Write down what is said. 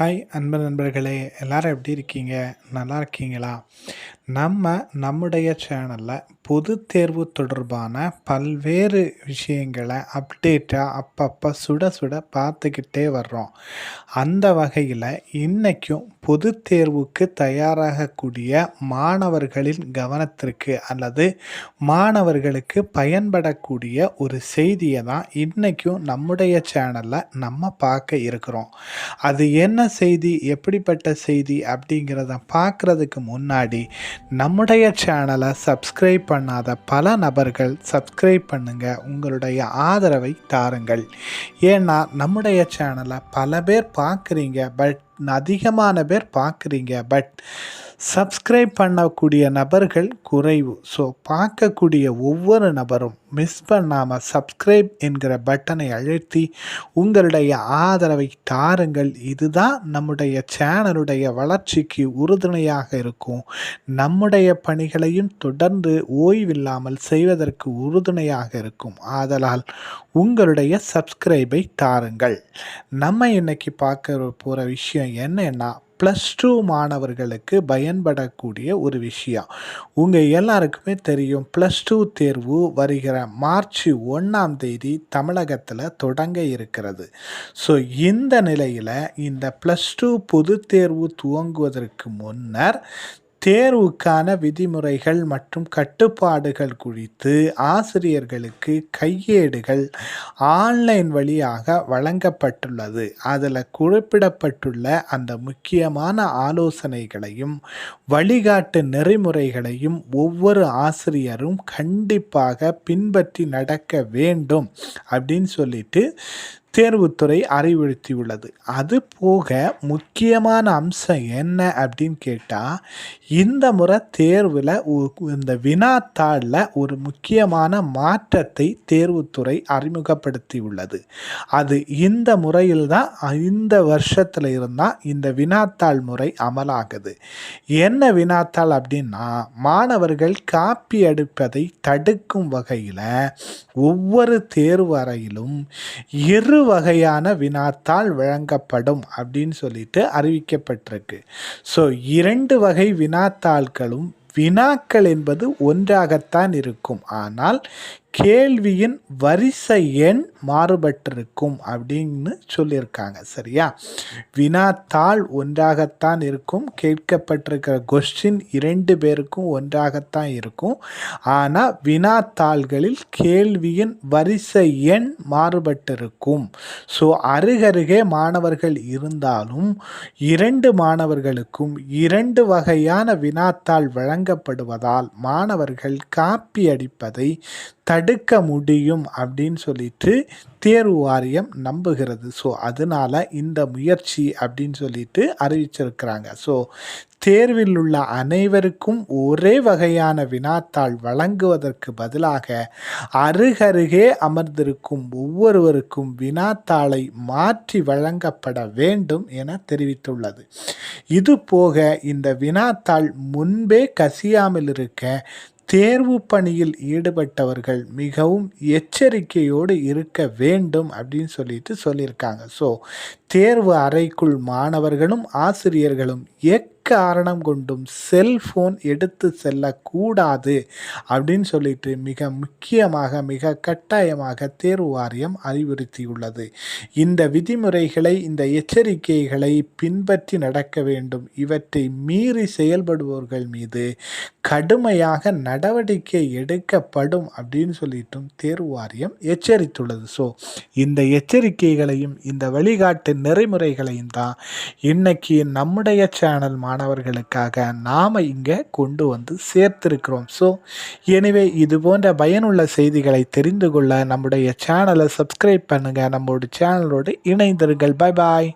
Hi அன்பு நண்பர்களே எல்லாரும் எப்படி இருக்கீங்க? நல்லா இருக்கீங்களா? நம்ம நம்முடைய சேனலில் பொது தேர்வு தொடர்பான பல்வேறு விஷயங்களை அப்டேட்டாக அப்பப்போ சுட சுட பார்த்துக்கிட்டே வர்றோம். அந்த வகையில் இன்றைக்கும் பொது தேர்வுக்கு தயாராகக்கூடிய மாணவர்களின் கவனத்திற்கு அல்லது மாணவர்களுக்கு பயன்படக்கூடிய ஒரு செய்தியை தான் இன்றைக்கும் நம்முடைய சேனலில் நம்ம பார்க்க இருக்கிறோம். அது என்ன செய்தி எப்படிப்பட்ட செய்தி அப்படிங்கிறத பார்க்குறதுக்கு முன்னாடி நம்முடைய சேனலை சப்ஸ்கிரைப் பண்ணாத பல நபர்கள் சப்ஸ்கிரைப் பண்ணுங்கள் உங்களுடைய ஆதரவை தாருங்கள். ஏன்னா நம்முடைய சேனலை பல பேர் பார்க்குறீங்க பட் அதிகமான பேர் பார்க்குறீங்க பட் சப்ஸ்கிரைப் பண்ணக்கூடிய நபர்கள் குறைவு. ஸோ பார்க்கக்கூடிய ஒவ்வொரு நபரும் மிஸ் பண்ணாமல் சப்ஸ்கிரைப் என்கிற பட்டனை அழுத்தி உங்களுடைய ஆதரவை தாருங்கள். இதுதான் நம்முடைய சேனலுடைய வளர்ச்சிக்கு உறுதுணையாக இருக்கும். நம்முடைய பணிகளையும் தொடர்ந்து ஓய்வில்லாமல் செய்வதற்கு உறுதுணையாக இருக்கும். ஆதலால் உங்களுடைய சப்ஸ்கிரைபை தாருங்கள். நம்ம இன்னைக்கு பார்க்க போகிற விஷயம் என்னன்னா ப்ளஸ் டூ மாணவர்களுக்கு பயன்படக்கூடிய ஒரு விஷயம். உங்கள் எல்லாருக்குமே தெரியும் ப்ளஸ் டூ தேர்வு வருகிற மார்ச் ஒன்றாம் தேதி தமிழகத்தில் தொடங்க இருக்கிறது. ஸோ இந்த நிலையில் இந்த ப்ளஸ் டூ பொது தேர்வு துவங்குவதற்கு முன்னர் தேர்வுக்கான விதிமுறைகள் மற்றும் கட்டுப்பாடுகள் குறித்து ஆசிரியர்களுக்கு கையேடுகள் ஆன்லைன் வழியாக வழங்கப்பட்டுள்ளது. அதில் குறிப்பிடப்பட்டுள்ள அந்த முக்கியமான ஆலோசனைகளையும் வழிகாட்டு நெறிமுறைகளையும் ஒவ்வொரு ஆசிரியரும் கண்டிப்பாக பின்பற்றி நடக்க வேண்டும் அப்படின்னு சொல்லிட்டு தேர்வுத்துறை அறிவுறுத்தியுள்ளது. அது போக முக்கியமான அம்சம் என்ன அப்படின்னு கேட்டால் இந்த முறை தேர்வில் இந்த வினாத்தாளில் ஒரு முக்கியமான மாற்றத்தை தேர்வுத்துறை அறிமுகப்படுத்தியுள்ளது. அது இந்த முறையில் தான் இந்த வருஷத்தில் இருந்தால் இந்த வினாத்தாள் முறை அமலாகுது. என்ன வினாத்தாள் அப்படின்னா மாணவர்கள் காப்பி அடுப்பதை தடுக்கும் வகையில் ஒவ்வொரு தேர்வு அறையிலும் இரு வகையான வினாத்தாள் வழங்கப்படும் அப்படின்னு சொல்லிட்டு அறிவிக்கப்பட்டிருக்கு. ஸோ இரண்டு வகை வினாத்தாள்களும் வினாக்கள் என்பது ஒன்றாகத்தான் இருக்கும். ஆனால் கேள்வியின் வரிசை எண் மாறுபட்டிருக்கும் அப்படின்னு சொல்லியிருக்காங்க சரியா? வினாத்தாள் ஒன்றாகத்தான் இருக்கும். கேட்கப்பட்டிருக்கிற கொஸ்டின் இரண்டு பேருக்கும் ஒன்றாகத்தான் இருக்கும். ஆனால் வினாத்தாள்களில் கேள்வியின் வரிசை எண் மாறுபட்டிருக்கும். ஸோ அருகருகே மாணவர்கள் இருந்தாலும் இரண்டு மாணவர்களுக்கும் இரண்டு வகையான வினாத்தாள் வழங்கப்படுவதால் மாணவர்கள் காப்பி அடிப்பதை தடுக்க முடியும் அப்படின்னு சொல்லிட்டு தேர்வு வாரியம் நம்புகிறது. ஸோ அதனால் இந்த முயற்சி அப்படின்னு சொல்லிட்டு அறிவிச்சிருக்கிறாங்க. ஸோ தேர்வில் உள்ள அனைவருக்கும் ஒரே வகையான வினாத்தாள் வழங்குவதற்கு பதிலாக அருகருகே அமர்ந்திருக்கும் ஒவ்வொருவருக்கும் வினாத்தாளை மாற்றி வழங்கப்பட வேண்டும் என தெரிவித்துள்ளது. இது போக இந்த வினாத்தாள் முன்பே கசியாமல் இருக்க தேர்வு பணியில் ஈடுபட்டவர்கள் மிகவும் எச்சரிக்கையோடு இருக்க வேண்டும் அப்படின்னு சொல்லிட்டு சொல்லியிருக்காங்க. ஸோ தேர்வு அறைக்குள் மாணவர்களும் ஆசிரியர்களும் எக் காரணம் கொண்டும் செல்ஃபோன் எடுத்து செல்லக்கூடாது அப்படின்னு சொல்லிட்டு மிக முக்கியமாக மிக கட்டாயமாக தேர்வு வாரியம் அறிவுறுத்தியுள்ளது. இந்த விதிமுறைகளை இந்த எச்சரிக்கைகளை பின்பற்றி நடக்க வேண்டும். இவற்றை மீறி செயல்படுபவர்கள் மீது கடுமையாக நடவடிக்கை எடுக்கப்படும் அப்படின்னு சொல்லிட்டும் தேர்வு வாரியம் எச்சரித்துள்ளது. ஸோ இந்த எச்சரிக்கைகளையும் இந்த வழிகாட்டு நெறிமுறைகளையும் தான் இன்னைக்கு நம்முடைய சேனல் மாணவர்களுக்காக நாம் இங்கே கொண்டு வந்து சேர்த்திருக்கிறோம். ஸோ எனவே இது போன்ற பயனுள்ள செய்திகளை தெரிந்து கொள்ள நம்முடைய சேனலை சப்ஸ்கிரைப் பண்ணுங்கள் நம்மளோட சேனலோடு இணைந்திருங்கள். பாய் பாய்